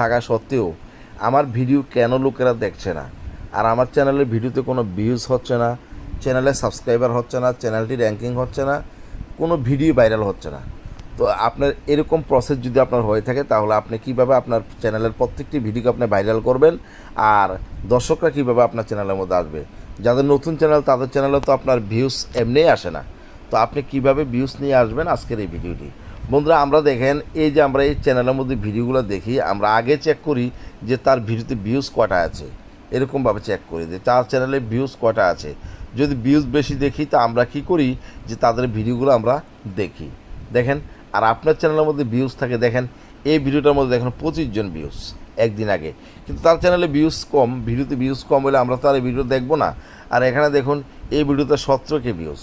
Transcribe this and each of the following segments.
থাকা সত্ত্বেও আমার ভিডিও কেন লোকেরা দেখছে না? আর আমার চ্যানেলের ভিডিওতে কোনো ভিউজ হচ্ছে না চ্যানেলে সাবস্ক্রাইবার হচ্ছে না চ্যানেলটি র্যাঙ্কিং হচ্ছে না, কোনো ভিডিও ভাইরাল হচ্ছে না। তো আপনার এরকম প্রসেস যদি আপনার হয়ে থাকে, তাহলে আপনি কীভাবে আপনার চ্যানেলের প্রত্যেকটি ভিডিওকে আপনি ভাইরাল করবেন? আর দর্শকরা কীভাবে আপনার চ্যানেলের মধ্যে আসবে? যাদের নতুন চ্যানেল, তাদের চ্যানেলে তো আপনার ভিউজ এমনিই আসে না। তো আপনি কীভাবে ভিউজ নিয়ে আসবেন আজকের এই ভিডিওটি বন্ধুরা, আমরা দেখেন, এই যে আমরা এই চ্যানেলের মধ্যে ভিডিওগুলো দেখি, আমরা আগে চেক করি যে তার ভিডিওতে ভিউজ কটা আছে। এরকমভাবে চেক করি যে তার চ্যানেলে ভিউজ কটা আছে। যদি ভিউজ বেশি দেখি, তা আমরা কি করি যে তাদের ভিডিওগুলো আমরা দেখি। দেখেন, আর আপনার চ্যানেলের মধ্যে ভিউজ থাকে, দেখেন, এই ভিডিওটার মধ্যে দেখেন পঁচিশ জন ভিউজ একদিন আগে। কিন্তু তার চ্যানেলে ভিউজ কম ভিডিওতে ভিউজ কম হলে আমরা তো আর এই ভিডিও দেখব না। আর এখানে দেখুন, এই ভিডিওতে সতেরো কে ভিউজ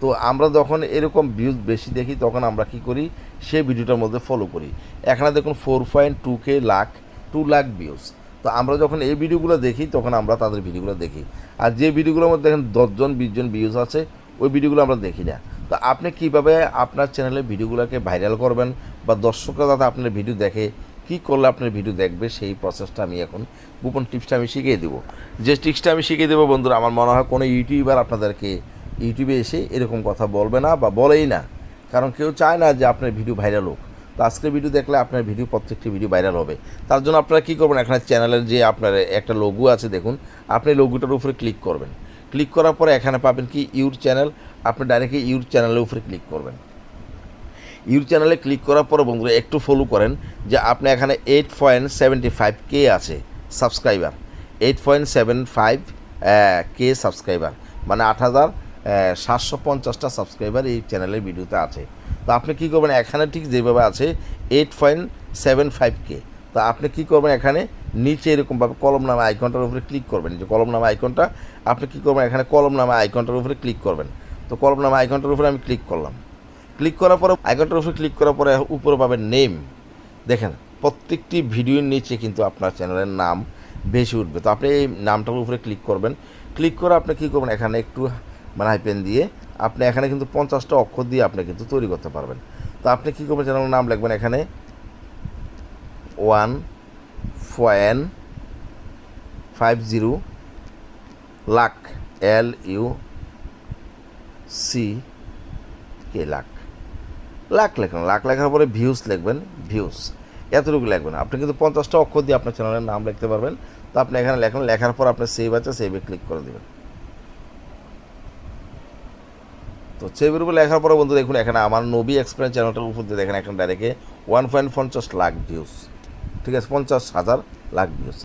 তো আমরা যখন এরকম ভিউজ বেশি দেখি, তখন আমরা কি করি? সেই ভিডিওটার মধ্যে ফলো করি। এখানে দেখুন four point two K lakh two lakh views তো আমরা যখন এই ভিডিওগুলো দেখি, তখন আমরা তাদের ভিডিওগুলো দেখি। আর যে ভিডিওগুলোর মধ্যে দেখেন দশজন, বিশজন ভিউজ আছে, ওই ভিডিওগুলো আমরা দেখি না। তো আপনি কীভাবে আপনার চ্যানেলে ভিডিওগুলোকে ভাইরাল করবেন বা দর্শকরা যাতে আপনার ভিডিও দেখে, কি করলে আপনার ভিডিও দেখবে, সেই প্রসেসটা আমি এখন গোপন টিপসটা আমি শিখিয়ে দেবো। যে টিপসটা আমি শিখিয়ে দেবো বন্ধুরা, আমার মনে হয় কোনো ইউটিউবার আপনাদেরকে ইউটিউবে এসে এরকম কথা বলবে না বা বলেই না। কারণ কেউ চায় না যে আপনার ভিডিও ভাইরাল হোক। তো আজকের ভিডিও দেখলে আপনার ভিডিও, প্রত্যেকটি ভিডিও ভাইরাল হবে। তার জন্য আপনারা কী করবেন? এখানে চ্যানেলের যে আপনার একটা লোগো আছে, দেখুন। আপনি লোগোটার উপরে ক্লিক করবেন। ক্লিক করার পরে এখানে পাবেন কি? ইউর চ্যানেল আপনি ডাইরেক্টলি ইউর চ্যানেলের উপরে ক্লিক করবেন। ইউর চ্যানেলে ক্লিক করার পরে বন্ধুরা, একটু ফলো করেন যে আপনি এখানে eight point seventy five K আছে subscriber eight point seven five K subscriber মানে আট হাজার সাতশো পঞ্চাশটা সাবস্ক্রাইবার এই চ্যানেলের ভিডিওতে আছে। তো আপনি কী করবেন, এখানে ঠিক যেভাবে আছে eight point seven five K তো আপনি কী করবেন এখানে, নিচে এরকমভাবে কলম নামা আইকনটার উপরে ক্লিক করবেন। যে কলম নামা আইকনটা আপনি কী করবেন, এখানে কলম নামা আইকনটার উপরে ক্লিক করবেন। তো কলম নামা আইকনটার উপরে আমি ক্লিক করলাম। ক্লিক করার পরে আইকনটার উপরে ক্লিক করার পরে উপরে পাবেন নেম দেখেন, প্রত্যেকটি ভিডিওর নিচে কিন্তু আপনার চ্যানেলের নাম বেশি উঠবে। তো আপনি এই নামটার উপরে ক্লিক করবেন। ক্লিক করে আপনি কী করবেন, এখানে একটু মানে হাইপেন দিয়ে আপনি এখানে কিন্তু পঞ্চাশটা অক্ষর দিয়ে আপনি কিন্তু তৈরি করতে পারবেন। তো আপনি কী করবেন চ্যানেলের নাম লিখবেন এখানে? One point five zero, lakh, L U, C, K lakh. Lakh লেখেন, লাখ লেখার পরে ভিউজ লিখবেন, ভিউস। এতটুকু লিখবেন। আপনি কিন্তু পঞ্চাশটা অক্ষর দিয়ে আপনার চ্যানেলের নাম লিখতে পারবেন। তো আপনি এখানে লেখেন, লেখার পর আপনার সেভ আছে, সেভে ক্লিক করে দেবেন। তো সেই উপর লেখার পরে বন্ধু দেখুন, এখানে আমার নবী এক্সপ্রেন্স চ্যানেলটার উপর দিয়ে দেখেন এখন ডাইরেক্টে ওয়ান পয়েন্ট পঞ্চাশ লাখ ভিউস ঠিক আছে? পঞ্চাশ হাজার লাখ ভিউজ